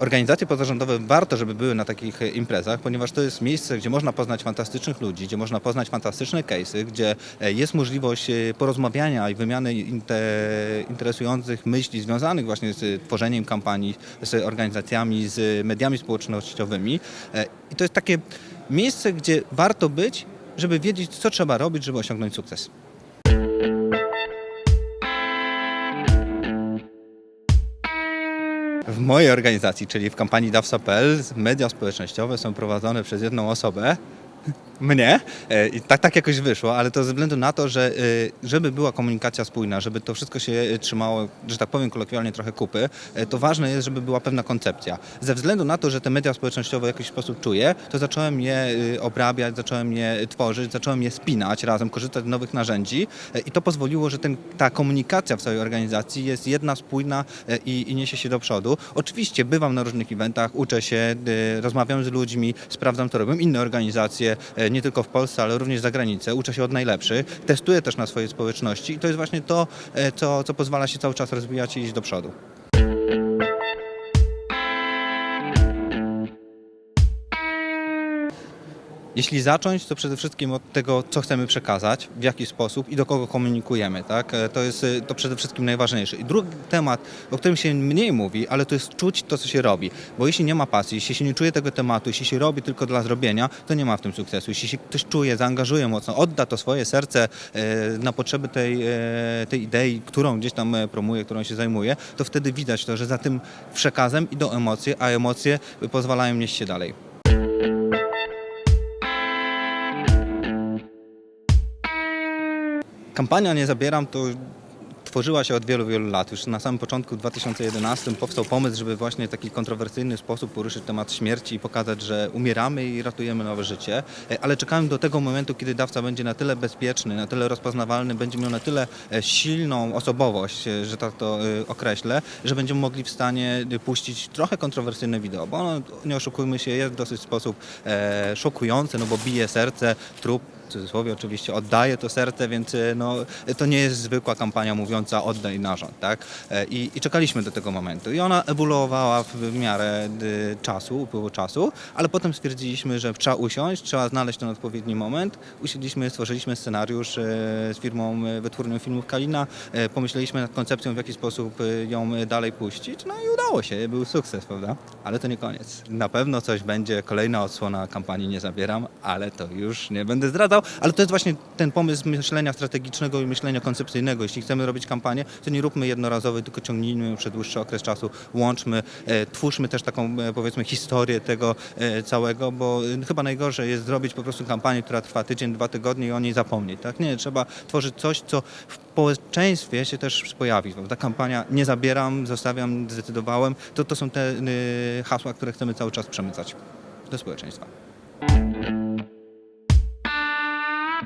Organizacje pozarządowe warto, żeby były na takich e, imprezach, ponieważ to jest miejsce, gdzie można poznać fantastycznych ludzi, gdzie można poznać fantastyczne case'y, gdzie e, jest możliwość e, porozmawiania i wymiany inte, interesujących myśli związanych właśnie z tworzeniem kampanii, z organizacjami, z mediami społecznościowymi. I to jest takie miejsce, gdzie warto być, żeby wiedzieć, co trzeba robić, żeby osiągnąć sukces. W mojej organizacji, czyli w kampanii DAWSA.pl, media społecznościowe są prowadzone przez jedną osobę, mnie. E, I tak, tak jakoś wyszło, ale to ze względu na to, że e, żeby była komunikacja spójna, żeby to wszystko się e, trzymało, że tak powiem kolokwialnie, trochę kupy, to ważne jest, żeby była pewna koncepcja. Ze względu na to, że te media społecznościowe w jakiś sposób czuję, to zacząłem je obrabiać, zacząłem je tworzyć, zacząłem je spinać razem, korzystać z nowych narzędzi i to pozwoliło, że ten, ta komunikacja w całej organizacji jest jedna, spójna i, i niesie się do przodu. Oczywiście bywam na różnych eventach, uczę się, rozmawiam z ludźmi, sprawdzam, co robią inne organizacje, nie tylko w Polsce, ale również za granicę. Uczę się od najlepszych, testuję też na swojej społeczności i to jest właśnie to, e, co, co pozwala się cały czas rozwijać i iść do przodu. Jeśli zacząć, to przede wszystkim od tego, co chcemy przekazać, w jaki sposób i do kogo komunikujemy. Tak? E, To jest e, to przede wszystkim najważniejsze. I drugi temat, o którym się mniej mówi, ale to jest czuć to, co się robi. Bo jeśli nie ma pasji, jeśli się nie czuje tego tematu, jeśli się robi tylko dla zrobienia, to nie ma w tym sukcesu. Jeśli się ktoś czuje, zaangażuje mocno, odda to swoje serce e, na potrzeby tej, tej idei, którą gdzieś tam promuje, którą się zajmuje, to wtedy widać to, że za tym przekazem idą emocje, a emocje pozwalają nieść się dalej. Kampania Nie Zabieram to tworzyła się od wielu, wielu lat. Już na samym początku w 2011 powstał pomysł, żeby właśnie w taki kontrowersyjny sposób poruszyć temat śmierci i pokazać, że umieramy i ratujemy nowe życie. E, Ale czekałem do tego momentu, kiedy dawca będzie na tyle bezpieczny, na tyle rozpoznawalny, będzie miał na tyle e, silną osobowość, e, że tak to określę, że będziemy mogli w stanie puścić trochę kontrowersyjne wideo, bo ono, nie oszukujmy się, jest w dosyć sposób szokujące, no bo bije serce, trup cudzysłowie oczywiście, oddaje to serce, więc e, no, to nie jest zwykła kampania mówiąca oddaj narząd, tak? E, I, I czekaliśmy do tego momentu. I ona ewoluowała w miarę czasu, upływu czasu, ale potem stwierdziliśmy, że trzeba usiąść, trzeba znaleźć ten odpowiedni moment. Usiedliśmy, stworzyliśmy scenariusz e, z firmą wytwórnią filmów Kalina, pomyśleliśmy nad koncepcją, w jaki sposób ją dalej puścić, no i udało się, był sukces, prawda? Ale to nie koniec. Na pewno coś będzie, kolejna odsłona kampanii Nie Zabieram, ale to już nie będę zdradzał, ale to jest właśnie ten pomysł myślenia strategicznego i myślenia koncepcyjnego. Jeśli chcemy robić kampanię, to nie róbmy jednorazowej, tylko ciągnijmy ją przez dłuższy okres czasu, łączmy, e, twórzmy też taką e, powiedzmy historię tego e, całego, bo e, chyba najgorsze jest zrobić po prostu kampanię, która trwa tydzień, dwa tygodnie i o niej zapomnieć. Tak? Nie, trzeba tworzyć coś, co w społeczeństwie się też pojawi. Ta kampania nie zabieram, zostawiam, zdecydowałem, to, to są te y, hasła, które chcemy cały czas przemycać do społeczeństwa.